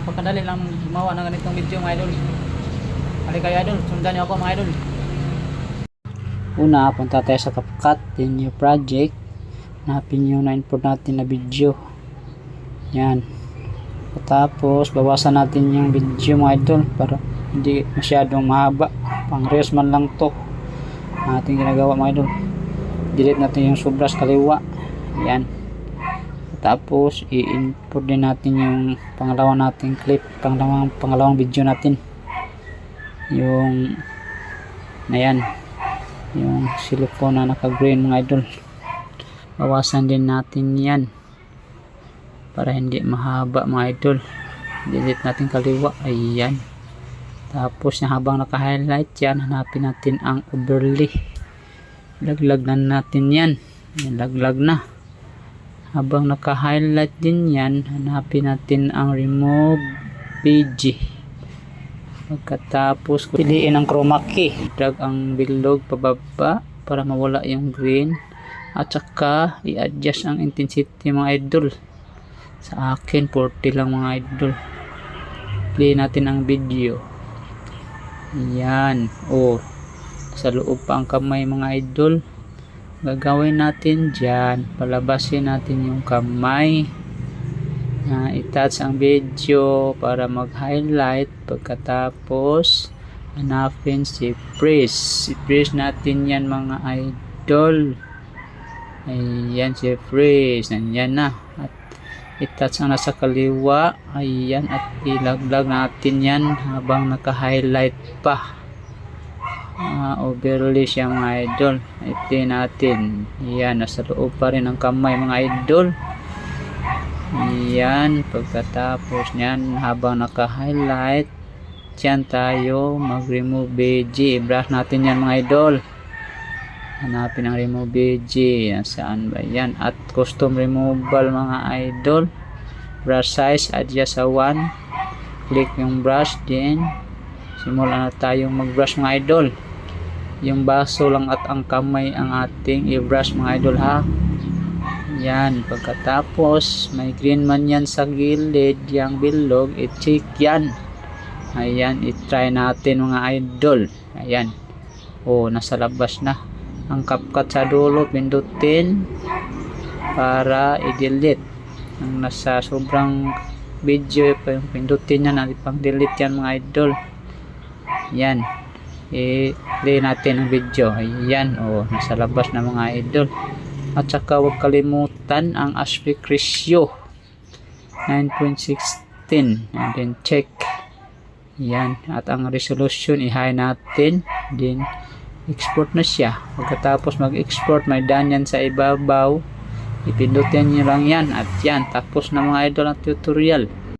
napakadali lang gumawa ng ganitong video mga idol. Halika kayo idol, sundan niyo ako mga idol. Una, punta tayo sa CapCut, din new project. Hanapin yung na-import natin na video. Yan. Tapos, bawasan natin yung video mga idol para hindi masyadong mahaba. Pang reels man lang to. Ating ginagawa mga idol. Delete natin yung sobra sa kaliwa. Yan. Tapos, i-import din natin yung pangalawang nating clip, pangalawang, pangalawang video natin. Yung, na yan. Yung silicone na naka-green mga idol. Bawasan din natin yan. Para hindi mahaba mga idol. Delete natin kaliwa. Ayan. Tapos, yung habang naka-highlight yan, hanapin natin ang overlay. Laglag na natin yan. Yan, laglag na habang naka-highlight din yan hanapin natin ang remove PG pagkatapos piliin ang chroma key. Drag ang bilog pababa para mawala yung green. At saka i-adjust ang intensity mga idol. Sa akin 40 lang mga idol. Play natin ang video. Yan. Oh sa loob pa ang kamay mga idol gagawin natin dyan. Palabasin natin yung kamay. Na itouch ang video para mag highlight pagkatapos hanapin si freeze si freeze natin yan mga idol. Ayan si freeze nandyan na. At itouch ang nasa kaliwa. Ayan at ilaglag natin yan habang naka highlight pa uh, overlay siya mga idol. I-play natin. Yan nasa loob pa rin ang kamay mga idol. Yan pagkatapos nyan habang naka highlight dyan tayo mag remove BG i-brush natin yan mga idol. Hanapin ang remove BG yan saan ba yan? At custom removal mga idol. Brush size adjust sa 1 click yung brush din simula na tayong mag brush mga idol yung baso lang at ang kamay ang ating i-brush mga idol ha? Yan pagkatapos may green man yan sa gilid yung bilog i-check yan. Ayan i-try natin mga idol. Ayan. Oh nasa labas na. Ang kapkat sa dulo pindutin para i-delete. Ang nasa sobrang video pa yung pindutin yan at ipang delete yan mga idol. Yan i-play natin ang video. Ayan oh nasa labas na mga idol. At saka huwag kalimutan ang aspect ratio 9.16 and then check. Yan at ang resolution i-high natin. Then export na siya. Pagkatapos mag-export may done yan sa ibabaw. Ipindutin nyo lang yan. At yan tapos na mga idol ang tutorial